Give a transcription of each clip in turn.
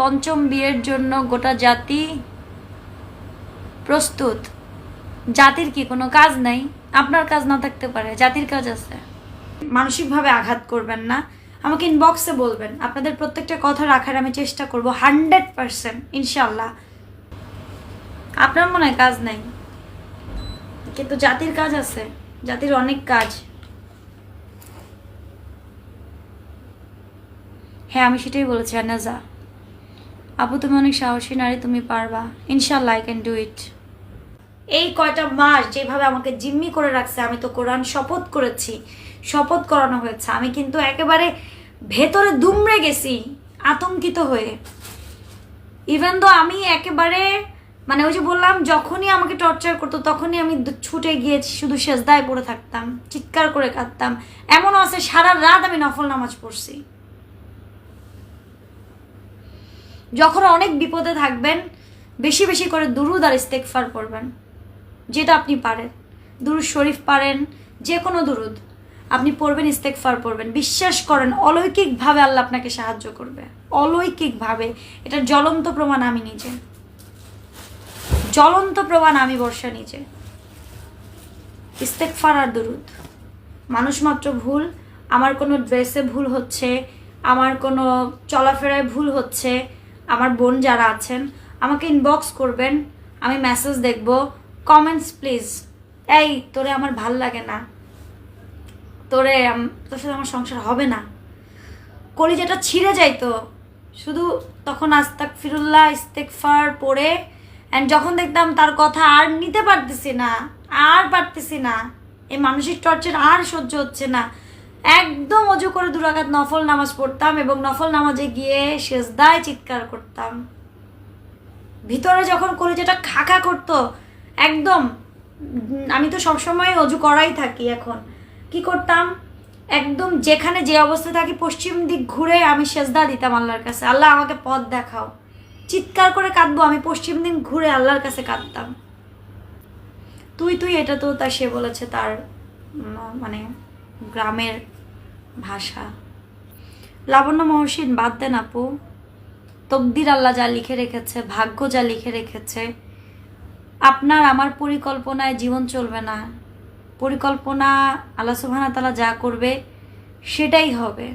পঞ্চম বিয়ের জন্য গোটা জাতি প্রস্তুত। জাতির কি কোনো কাজ নাই? আপনার কাজ না থাকতে পারে, জাতির কাজ আছে। মানসিকভাবে আঘাত করবেন না। আমাকে ইনবক্সে বলবেন। আপনাদের প্রত্যেকটা কথা রাখার আমি চেষ্টা করব হান্ড্রেড পারসেন্ট ইনশাল্লাহ আপনার মনে হয় কাজ নাই? কিন্তু জাতির কাজ আছে। জাতির অনেক কাজ। হ্যাঁ আমি সেটাই বলেছি, আনাজা। আপু তুমি অনেক সাহসী নারী, তুমি পারবা। ইনশাল্লাহ আই ক্যান ডু ইট এই কয়টা মাস যেভাবে আমাকে জিম্মি করে রাখছে, আমি তো কোরআন শপথ করেছি। শপথ করানো হয়েছে। আমি কিন্তু একেবারে ভেতরে দুমড়ে গেছি, আতঙ্কিত হয়ে। ইভেন তো আমি একেবারে মানে ওই যে বললাম, যখনই আমাকে টর্চার করতো, তখনই আমি ছুটে গিয়ে শুধু সেজদায় পড়ে থাকতাম, চিৎকার করে কাঁদতাম। এমনও আছে, সারা রাত আমি নফল নামাজ পড়ছি। যখন অনেক বিপদে থাকবেন, বেশি বেশি করে দুরুদ আর ইস্তেকফার পড়বেন। যেটা আপনি পারেন। দুরুদ শরীফ পারেন যে কোনো দুরুদ। আপনি পড়বেন ইস্তেকফার পড়বেন। বিশ্বাস করেন, অলৌকিকভাবে আল্লাহ আপনাকে সাহায্য করবে। অলৌকিকভাবে। এটা জ্বলন্ত প্রমাণ আমি নিজে। জ্বলন্ত প্রমাণ আমি বর্ষা নিজে। ইস্তেকফার আর দুরুদ। মানুষ মাত্র ভুল। আমার কোনো ড্রেসে ভুল হচ্ছে। আমার কোনো চলাফেরায় ভুল হচ্ছে। আমার বোন যারা আছেন, আমাকে ইনবক্স করবেন, আমি মেসেজ দেখব। কমেন্টস প্লিজ এই, তোরে আমার ভালো লাগে না। তোরে তোর সাথে আমার সংসার হবে না। কলিজাটা ছিঁড়ে যাইতো শুধু তখন আস্তাক ফিরুল্লাহ ইস্তেকফার পড়ে অ্যান্ড যখন দেখতাম তার কথা আর নিতে পারতেছি না, আর পারতেছি না, এই মানসিক টর্চার আর সহ্য হচ্ছে না। একদম অজু করে দুরাকাত নফল নামাজ পড়তাম এবং নফল নামাজে গিয়ে সেজদায় চিৎকার করতাম। ভিতরে যখন কলিজাটা খাখা করতো, একদম, আমি তো সবসময় অজু করাই থাকি এখন। কি করতাম? একদম যেখানে যে অবস্থা থাকি, পশ্চিম দিক ঘুরে আমি সেজদা দিতাম আল্লাহর কাছে। আল্লাহ, আমাকে পথ দেখাও। চিৎকার করে কাঁদবো, আমি পশ্চিম দিক ঘুরে আল্লাহর কাছে কাঁদতাম। তুই তুই, এটা তো তা সে বলেছে তার মানে গ্রামের ভাষা। লাবণ্য মহসিন, বাদ দেন আপু, তকদির আল্লাহ যা লিখে রেখেছে, ভাগ্য যা লিখে রেখেছে, আপনার আমার পরিকল্পনায় জীবন চলবে না। পরিকল্পনা আল্লাহ সুবহানা তালা যা করবে, সেটাই হবে।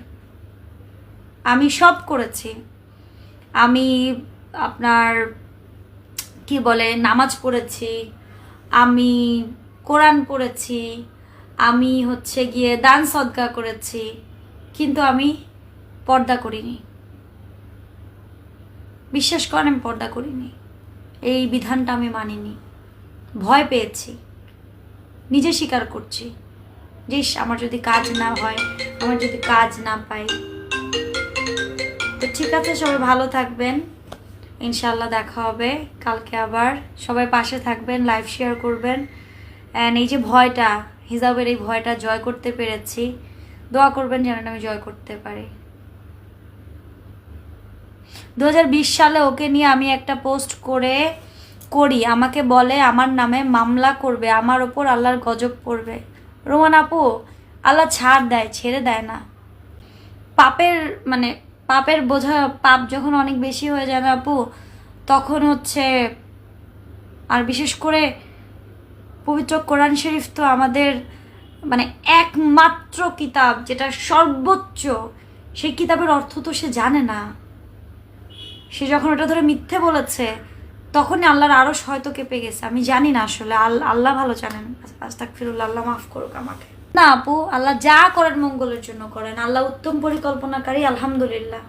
আমি সব করেছি। আমি আপনার কি বলে, নামাজ পড়েছি। আমি কোরআন পড়েছি। আমি হচ্ছে গিয়ে দান সদকা করেছি, কিন্তু আমি পর্দা করিনি। বিশ্বাস করেন, আমি পর্দা করিনি। এই বিধানটা আমি মানিনি। ভয় পেয়েছি। নিজে স্বীকার করছি। যে আমার যদি কাজ না হয়, আমার যদি কাজ না পাই। তো ঠিক আছে, সবাই ভালো থাকবেন। ইনশাল্লাহ দেখা হবে কালকে আবার। সবাই পাশে থাকবেন, লাইভ শেয়ার করবেন। অ্যান্ড এই যে ভয়টা হিজাবের এই ভয়টা জয় করতে পেরেছি। দোয়া করবেন যেন আমি জয় করতে পারি। দু হাজার বিশ সালে ওকে নিয়ে আমি একটা পোস্ট করে করি। আমাকে বলে, আমার নামে মামলা করবে, আমার ওপর আল্লাহর গজব পড়বে। রোমান আপু, আল্লাহ ছাড় দেয়, ছেড়ে দেয় না। পাপের মানে পাপের বোঝা, পাপ যখন অনেক বেশি হয়ে যায় না আপু, তখন হচ্ছে, আর বিশেষ করে পবিত্র কোরআন শরীফ তো আমাদের মানে একমাত্র কিতাব যেটা সর্বোচ্চ, সেই কিতাবের অর্থ তো সে জানে না। সে যখন ওটা ধরে মিথ্যে বলেছে, তখনই আল্লাহর আরও হয়তো কেঁপে গেছে। আমি জানি না আসলে, আল- আল্লাহ ভালো জানেন। আস্তাক ফিরুল্লাহ আল্লাহ মাফ করুক আমাকে। না আপু, আল্লাহ যা করেন মঙ্গলের জন্য করেন। আল্লাহ উত্তম পরিকল্পনাকারী, আলহামদুলিল্লাহ।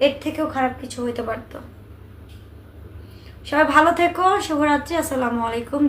এর থেকেও খারাপ কিছু হইতে পারতো। সবাই ভালো থেকো, শুভরাত্রি, আসসালামু আলাইকুম।